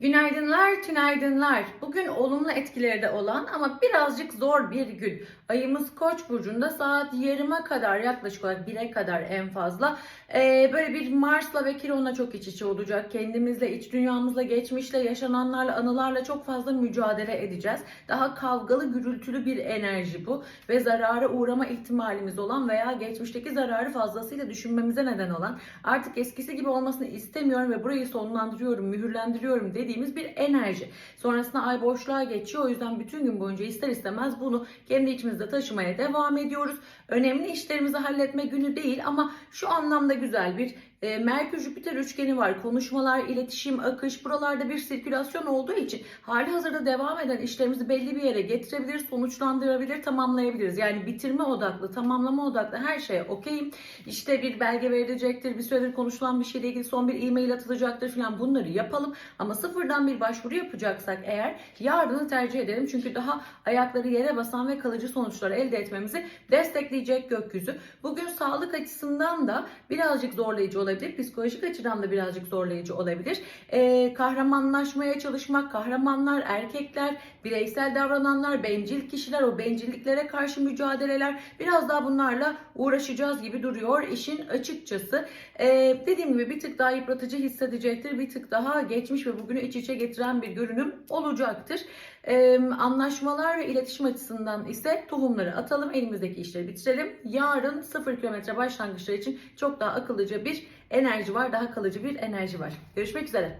Günaydınlar, tünaydınlar. Bugün olumlu etkileri de olan ama birazcık zor bir gün. Ayımız Koç burcunda saat yarıma kadar yaklaşık olarak 1'e kadar en fazla ee, böyle bir Mars'la ve Kiron'la çok iç içe olacak. Kendimizle, iç dünyamızla, geçmişle, yaşananlarla, anılarla çok fazla mücadele edeceğiz. Daha kavgalı, gürültülü bir enerji bu ve zarara uğrama ihtimalimiz olan veya geçmişteki zararı fazlasıyla düşünmemize neden olan artık eskisi gibi olmasını istemiyorum ve burayı sonlandırıyorum, mühürlendiriyorum dediğimiz bir enerji. Sonrasında ay boşluğa geçiyor. O yüzden bütün gün boyunca ister istemez bunu kendi içimizde taşımaya devam ediyoruz. Önemli işlerimizi halletme günü değil ama şu anlamda güzel bir e, Merkür Jüpiter üçgeni var. Konuşmalar, iletişim, akış buralarda bir sirkülasyon olduğu için hali hazırda devam eden işlerimizi belli bir yere getirebilir, sonuçlandırabilir, tamamlayabiliriz. Yani bitirme odaklı, tamamlama odaklı her şeye okeyim. İşte bir belge verilecektir, bir süredir konuşulan bir şeyle ilgili son bir e-mail atılacaktır falan bunları yapalım. Ama sıfırdan bir başvuru yapacaksak eğer yarını tercih edelim. Çünkü daha ayakları yere basan ve kalıcı sonuçları elde etmemizi destekleyecek gökyüzü. Bugün sağlık açısından da birazcık zorlayıcı olabilir. Psikolojik açıdan da birazcık zorlayıcı olabilir. Ee, kahramanlaşmaya çalışmak, kahramanlar, erkekler, bireysel davrananlar, bencil kişiler, o bencilliklere karşı mücadeleler biraz daha bunlarla uğraşacağız gibi duruyor işin açıkçası. Ee, dediğim gibi bir tık daha yıpratıcı hissedecektir. Bir tık daha geçmiş ve bugünü iç içe getiren bir görünüm olacaktır. Ee, anlaşmalar ve iletişim açısından ise tohumları atalım, elimizdeki işleri bitirelim. Yarın 0 kilometre başlangıçlar için çok daha akıllıca bir enerji var, daha kalıcı bir enerji var. Görüşmek üzere.